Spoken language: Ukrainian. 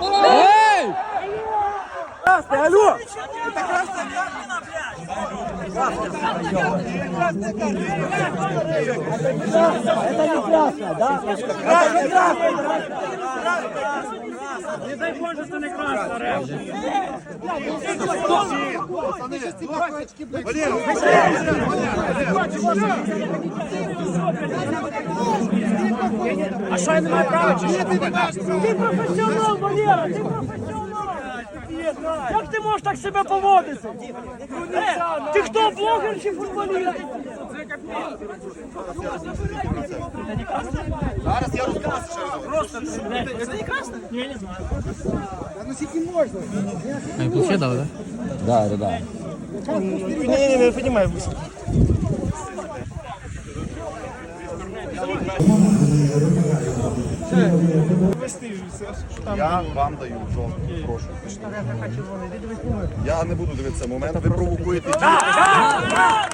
Ей! Красный, алло! Это не красная, да? Это не красная! Не дай Боже, це не краще, Рем. А що я не маю права? Ти професіонал, Валера, ти професіонал. Як ти можеш так себе поводити? Ти хто, блогер чи футболіст? Розкажу. Ай, вообще дал, да? Да, да, да. Не, не, не піднімай. Я вам даю жовтий, прошу. Я не буду дивитися момент, ви провокуєте. Так,